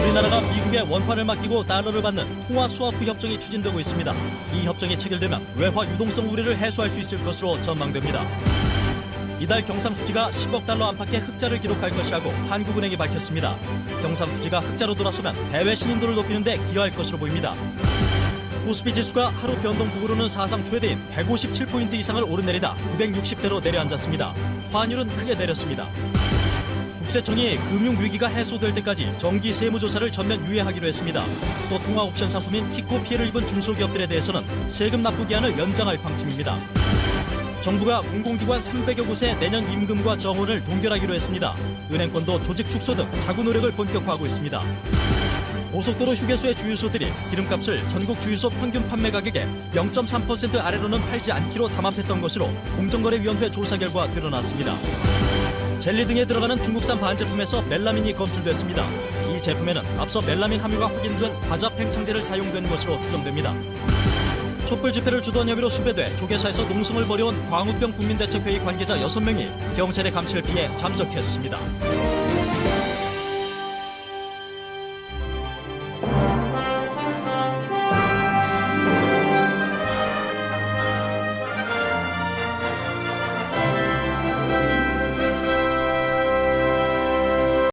우리나라가 미국의 원화를 맡기고 달러를 받는 통화 스와프 협정이 추진되고 있습니다. 이 협정이 체결되면 외화 유동성 우려를 해소할 수 있을 것으로 전망됩니다. 이달 경상수지가 10억 달러 안팎의 흑자를 기록할 것이라고 한국은행이 밝혔습니다. 경상수지가 흑자로 돌아서면 해외 신인도를 높이는 데 기여할 것으로 보입니다. 코스피 지수가 하루 변동폭으로는 사상 최대인 157포인트 이상을 오르내리다 960대로 내려앉았습니다. 환율은 크게 내렸습니다. 국세청이 금융위기가 해소될 때까지 정기 세무조사를 전면 유예하기로 했습니다. 또 통화옵션 상품인 키코 피해를 입은 중소기업들에 대해서는 세금 납부 기한을 연장할 방침입니다. 정부가 공공기관 300여 곳의 내년 임금과 정원을 동결하기로 했습니다. 은행권도 조직 축소 등 자구 노력을 본격화하고 있습니다. 고속도로 휴게소의 주유소들이 기름값을 전국 주유소 평균 판매 가격의 0.3% 아래로는 팔지 않기로 담합했던 것으로 공정거래위원회 조사 결과 드러났습니다. 젤리 등에 들어가는 중국산 반제품에서 멜라민이 검출됐습니다. 이 제품에는 앞서 멜라민 함유가 확인된 과자 팽창제를 사용된 것으로 추정됩니다. 촛불 집회를 주도한 혐의로 수배돼 조계사에서 농성을 벌여온 광우병 국민대책회의 관계자 6명이 경찰의 감시를 피해 잠적했습니다.